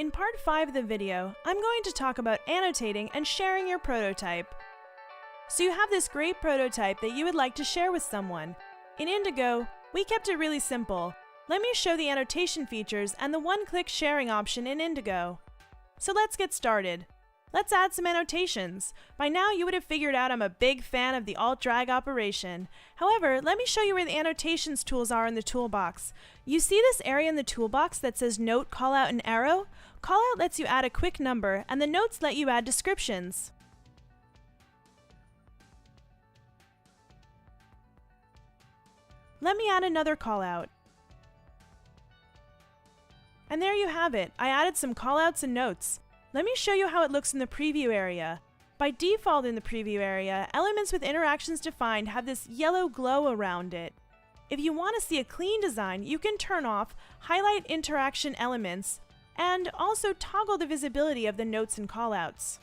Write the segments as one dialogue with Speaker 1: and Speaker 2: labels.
Speaker 1: In part 5 of the video, I'm going to talk about annotating and sharing your prototype. So you have this great prototype that you would like to share with someone. In Indigo, we kept it really simple. Let me show the annotation features and the one-click sharing option in Indigo. So let's get started. Let's add some annotations. By now you would have figured out I'm a big fan of the alt drag operation. However, let me show you where the annotations tools are in the toolbox. You see this area in the toolbox that says note, callout, and arrow? Callout lets you add a quick number, and the notes let you add descriptions. Let me add another callout. And there you have it. I added some callouts and notes. Let me show you how it looks in the preview area. By default in the preview area, elements with interactions defined have this yellow glow around it. If you want to see a clean design, you can turn off Highlight Interaction Elements and also toggle the visibility of the notes and callouts.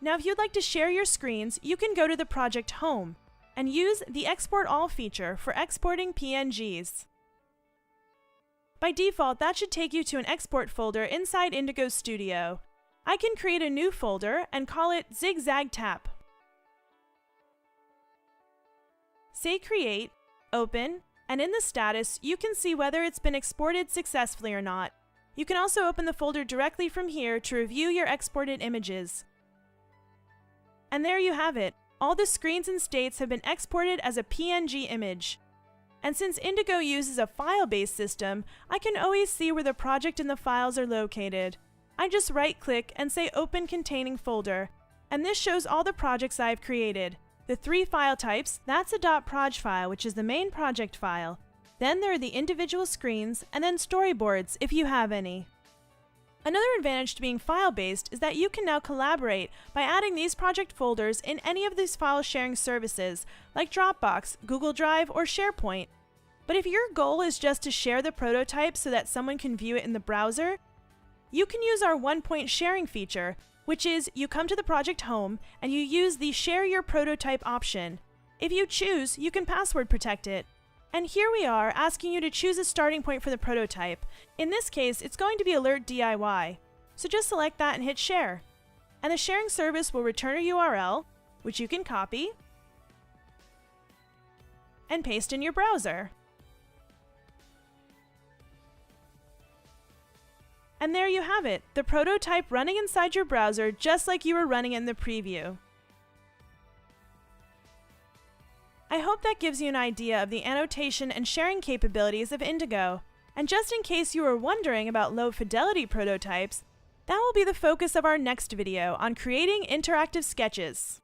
Speaker 1: Now if you'd like to share your screens, you can go to the project home and use the Export All feature for exporting PNGs. By default, that should take you to an export folder inside Indigo Studio. I can create a new folder and call it Zigzag Tap. Say Create, Open, and in the status, you can see whether it's been exported successfully or not. You can also open the folder directly from here to review your exported images. And there you have it. All the screens and states have been exported as a PNG image. And since Indigo uses a file-based system, I can always see where the project and the files are located. I just right-click and say Open Containing Folder, and this shows all the projects I've created. The three file types, that's a .proj file, which is the main project file. Then there are the individual screens, and then storyboards, if you have any. Another advantage to being file-based is that you can now collaborate by adding these project folders in any of these file sharing services, like Dropbox, Google Drive, or SharePoint. But if your goal is just to share the prototype so that someone can view it in the browser, you can use our one-point sharing feature, which is you come to the project home and you use the Share Your Prototype option. If you choose, you can password protect it, and here we are asking you to choose a starting point for the prototype. In this case, it's going to be Alert DIY. So just select that and hit share. And the sharing service will return a URL, which you can copy and paste in your browser. And there you have it, the prototype running inside your browser just like you were running in the preview. I hope that gives you an idea of the annotation and sharing capabilities of Indigo. And just in case you were wondering about low fidelity prototypes, that will be the focus of our next video on creating interactive sketches.